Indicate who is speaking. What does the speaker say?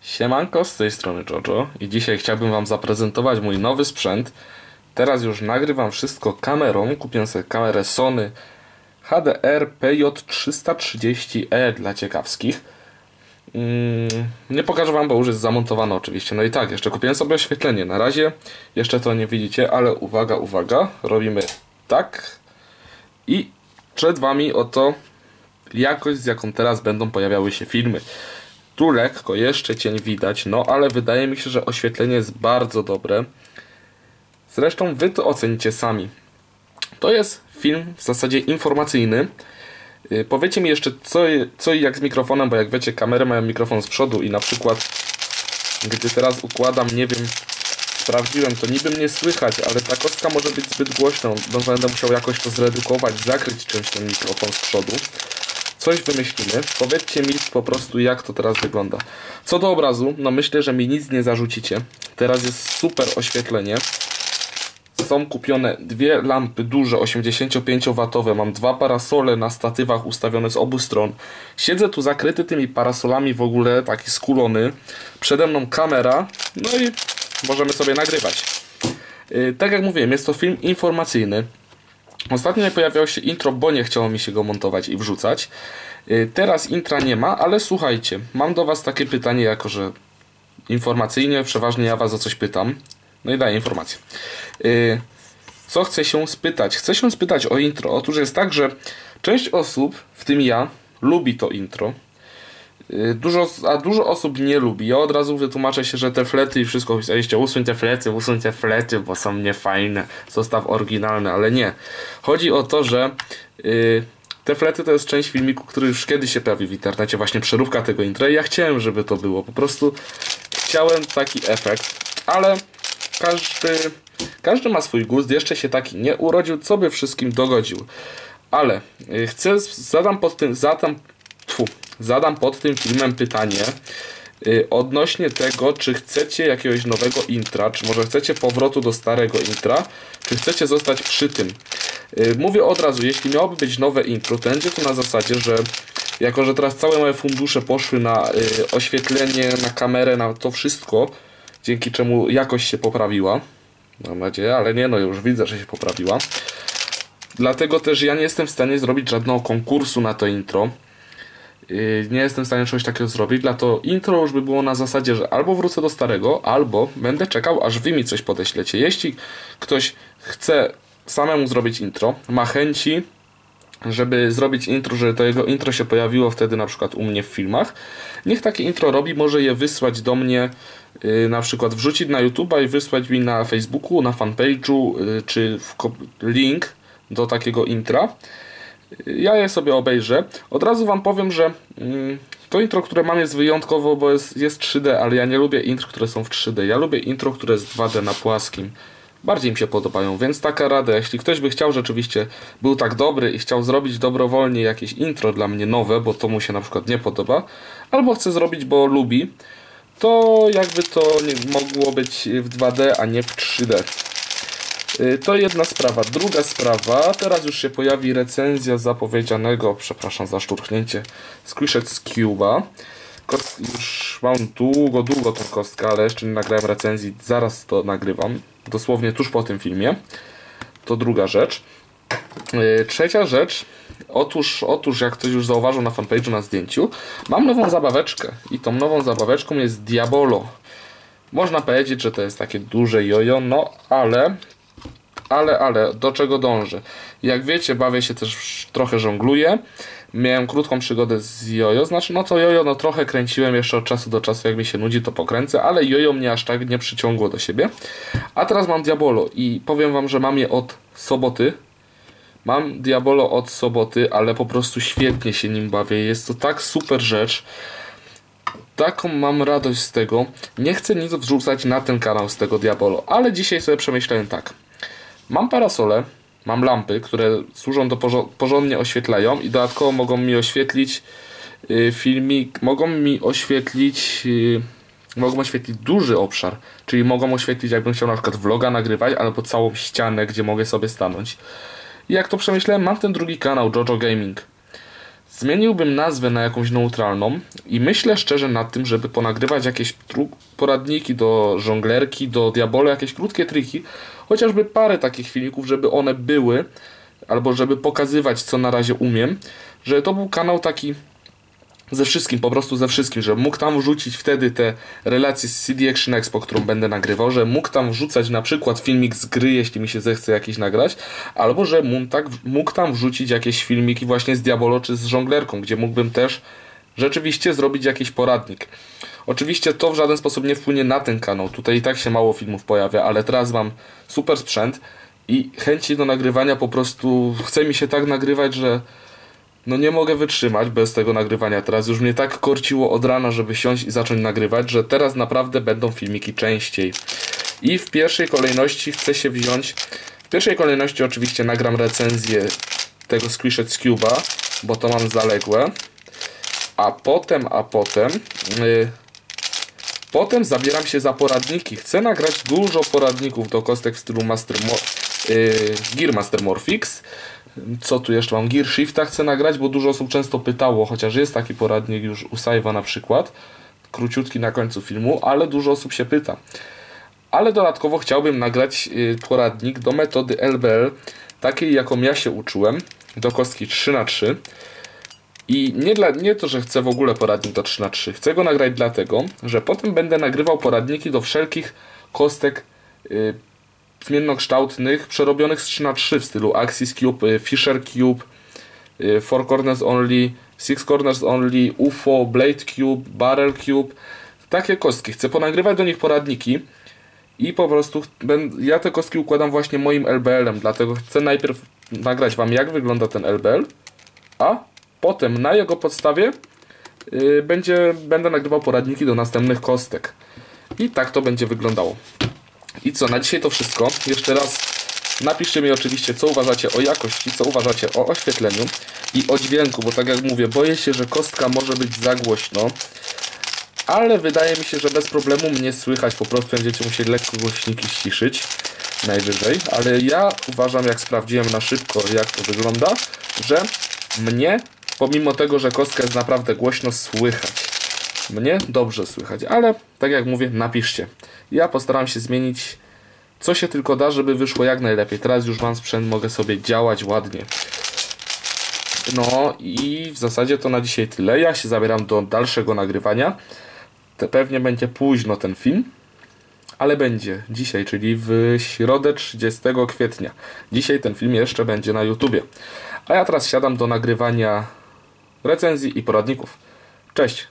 Speaker 1: Siemanko, z tej strony Jojo i dzisiaj chciałbym Wam zaprezentować mój nowy sprzęt. Teraz już nagrywam wszystko kamerą. Kupiłem sobie kamerę Sony HDR PJ330E dla ciekawskich. Mm, nie pokażę Wam, bo już jest zamontowane oczywiście. No i tak, jeszcze kupiłem sobie oświetlenie. Na razie jeszcze to nie widzicie, ale uwaga, uwaga. Robimy tak i przed Wami oto jakość, z jaką teraz będą pojawiały się filmy. Tu lekko jeszcze cień widać, no ale wydaje mi się, że oświetlenie jest bardzo dobre. Zresztą wy to ocenicie sami. To jest film w zasadzie informacyjny. Yy, powiecie mi jeszcze co, co i jak z mikrofonem, bo jak wiecie kamery mają mikrofon z przodu i na przykład gdy teraz układam, nie wiem, sprawdziłem, to niby mnie słychać, ale ta kostka może być zbyt głośną, bo będę musiał jakoś to zredukować, zakryć czymś ten mikrofon z przodu coś wymyślimy. Powiedzcie mi po prostu, jak to teraz wygląda. Co do obrazu, no myślę, że mi nic nie zarzucicie. Teraz jest super oświetlenie. Są kupione dwie lampy duże, 85W. Mam dwa parasole na statywach ustawione z obu stron. Siedzę tu zakryty tymi parasolami w ogóle, taki skulony. Przede mną kamera, no i możemy sobie nagrywać. Yy, tak jak mówiłem, jest to film informacyjny. Ostatnio nie pojawiało się intro, bo nie chciało mi się go montować i wrzucać. Y, teraz intra nie ma, ale słuchajcie, mam do Was takie pytanie, jako że informacyjnie przeważnie ja Was o coś pytam. No i daję informację. Y, co chcę się spytać? Chcę się spytać o intro. Otóż jest tak, że część osób, w tym ja, lubi to intro. Y, dużo, a dużo osób nie lubi. Ja od razu wytłumaczę się, że te flety i wszystko chcieliście usuń te flety, usuń te flety, bo są niefajne, zostaw oryginalne, ale nie. Chodzi o to, że yy, te flety to jest część filmiku, który już kiedyś się pojawił w internecie, właśnie przeróbka tego intra ja chciałem, żeby to było. Po prostu chciałem taki efekt, ale każdy, każdy ma swój gust, jeszcze się taki nie urodził, co by wszystkim dogodził. Ale yy, chcę, zadam pod tym, zadam, tfu, zadam pod tym filmem pytanie yy, odnośnie tego, czy chcecie jakiegoś nowego intra, czy może chcecie powrotu do starego intra, czy chcecie zostać przy tym. Yy, mówię od razu, jeśli miałoby być nowe intro, to będzie to na zasadzie, że jako, że teraz całe moje fundusze poszły na yy, oświetlenie, na kamerę, na to wszystko, dzięki czemu jakość się poprawiła, mam nadzieję, ale nie, no już widzę, że się poprawiła. Dlatego też ja nie jestem w stanie zrobić żadnego konkursu na to intro. Yy, nie jestem w stanie czegoś takiego zrobić, dlatego intro już by było na zasadzie, że albo wrócę do starego, albo będę czekał, aż wy mi coś podeślecie. Jeśli ktoś chce samemu zrobić intro, ma chęci, żeby zrobić intro, że to jego intro się pojawiło wtedy na przykład u mnie w filmach, niech takie intro robi, może je wysłać do mnie, yy, na przykład wrzucić na YouTube'a i wysłać mi na Facebooku, na fanpage'u, yy, czy link do takiego intra ja je sobie obejrzę. Od razu Wam powiem, że mm, to intro, które mam jest wyjątkowo, bo jest, jest 3D, ale ja nie lubię intro, które są w 3D. Ja lubię intro, które jest 2D na płaskim. Bardziej mi się podobają, więc taka rada, jeśli ktoś by chciał rzeczywiście, był tak dobry i chciał zrobić dobrowolnie jakieś intro dla mnie nowe, bo to mu się na przykład nie podoba, albo chce zrobić, bo lubi, to jakby to nie mogło być w 2D, a nie w 3D. Y, to jedna sprawa. Druga sprawa, teraz już się pojawi recenzja zapowiedzianego, przepraszam za szturchnięcie, Squished z Cube'a. Już mam długo, długo tą kostkę, ale jeszcze nie nagrałem recenzji, zaraz to nagrywam, dosłownie tuż po tym filmie. To druga rzecz. Y, trzecia rzecz, otóż, otóż jak ktoś już zauważył na fanpage'u na zdjęciu, mam nową zabaweczkę i tą nową zabaweczką jest Diabolo. Można powiedzieć, że to jest takie duże jojo, no ale ale, ale, do czego dążę? Jak wiecie, bawię się też trochę żongluję. Miałem krótką przygodę z jojo, znaczy no to jojo no trochę kręciłem jeszcze od czasu do czasu, jak mi się nudzi to pokręcę, ale jojo mnie aż tak nie przyciągło do siebie. A teraz mam Diabolo i powiem wam, że mam je od soboty. Mam Diabolo od soboty, ale po prostu świetnie się nim bawię. Jest to tak super rzecz. Taką mam radość z tego. Nie chcę nic wrzucać na ten kanał z tego Diabolo, ale dzisiaj sobie przemyślałem tak. Mam parasole, mam lampy, które służą do porządnie oświetlają i dodatkowo mogą mi oświetlić y, filmik, mogą mi oświetlić y, mogą oświetlić duży obszar, czyli mogą oświetlić jakbym chciał na przykład vloga nagrywać albo całą ścianę, gdzie mogę sobie stanąć. I jak to przemyślałem, mam ten drugi kanał, JoJo Gaming. Zmieniłbym nazwę na jakąś neutralną i myślę szczerze nad tym, żeby ponagrywać jakieś poradniki do żonglerki, do diabolo, jakieś krótkie triki, chociażby parę takich filmików, żeby one były, albo żeby pokazywać, co na razie umiem, że to był kanał taki ze wszystkim, po prostu ze wszystkim, że mógł tam wrzucić wtedy te relacje z CD Action Expo, którą będę nagrywał, że mógł tam wrzucać na przykład filmik z gry, jeśli mi się zechce jakiś nagrać, albo że mógł, tak, mógł tam wrzucić jakieś filmiki właśnie z Diabolo czy z żonglerką, gdzie mógłbym też rzeczywiście zrobić jakiś poradnik. Oczywiście to w żaden sposób nie wpłynie na ten kanał, tutaj i tak się mało filmów pojawia, ale teraz mam super sprzęt i chęci do nagrywania po prostu chce mi się tak nagrywać, że no nie mogę wytrzymać bez tego nagrywania teraz. Już mnie tak korciło od rana, żeby siąść i zacząć nagrywać, że teraz naprawdę będą filmiki częściej. I w pierwszej kolejności chcę się wziąć... W pierwszej kolejności oczywiście nagram recenzję tego Squished z Cuba, bo to mam zaległe. A potem, a potem... Yy, potem zabieram się za poradniki. Chcę nagrać dużo poradników do kostek w stylu Master yy, Gear Master Morphix co tu jeszcze mam? Gear Shifta chcę nagrać, bo dużo osób często pytało, chociaż jest taki poradnik już u Saiva na przykład, króciutki na końcu filmu, ale dużo osób się pyta. Ale dodatkowo chciałbym nagrać y, poradnik do metody LBL, takiej jaką ja się uczyłem, do kostki 3x3. I nie, dla, nie to, że chcę w ogóle poradnik do 3x3, chcę go nagrać dlatego, że potem będę nagrywał poradniki do wszelkich kostek y, zmiennokształtnych przerobionych z 3 na 3 w stylu Axis Cube, y, Fisher Cube, 4 y, Corners Only, 6 Corners Only, UFO, Blade Cube, Barrel Cube. Takie kostki. Chcę ponagrywać do nich poradniki i po prostu ja te kostki układam właśnie moim LBL-em, dlatego chcę najpierw nagrać Wam jak wygląda ten LBL, a potem na jego podstawie yy, będzie, będę nagrywał poradniki do następnych kostek. I tak to będzie wyglądało. I co, na dzisiaj to wszystko. Jeszcze raz napiszcie mi oczywiście, co uważacie o jakości, co uważacie o oświetleniu i o dźwięku, bo tak jak mówię, boję się, że kostka może być za głośno. Ale wydaje mi się, że bez problemu mnie słychać, po prostu będziecie musieli lekko głośniki ściszyć najwyżej, ale ja uważam, jak sprawdziłem na szybko, jak to wygląda, że mnie, pomimo tego, że kostka jest naprawdę głośno, słychać. Mnie dobrze słychać, ale tak jak mówię, napiszcie. Ja postaram się zmienić co się tylko da, żeby wyszło jak najlepiej. Teraz już mam sprzęt, mogę sobie działać ładnie. No i w zasadzie to na dzisiaj tyle. Ja się zabieram do dalszego nagrywania. Pewnie będzie późno ten film, ale będzie dzisiaj, czyli w środę 30 kwietnia. Dzisiaj ten film jeszcze będzie na YouTubie. A ja teraz siadam do nagrywania recenzji i poradników. Cześć!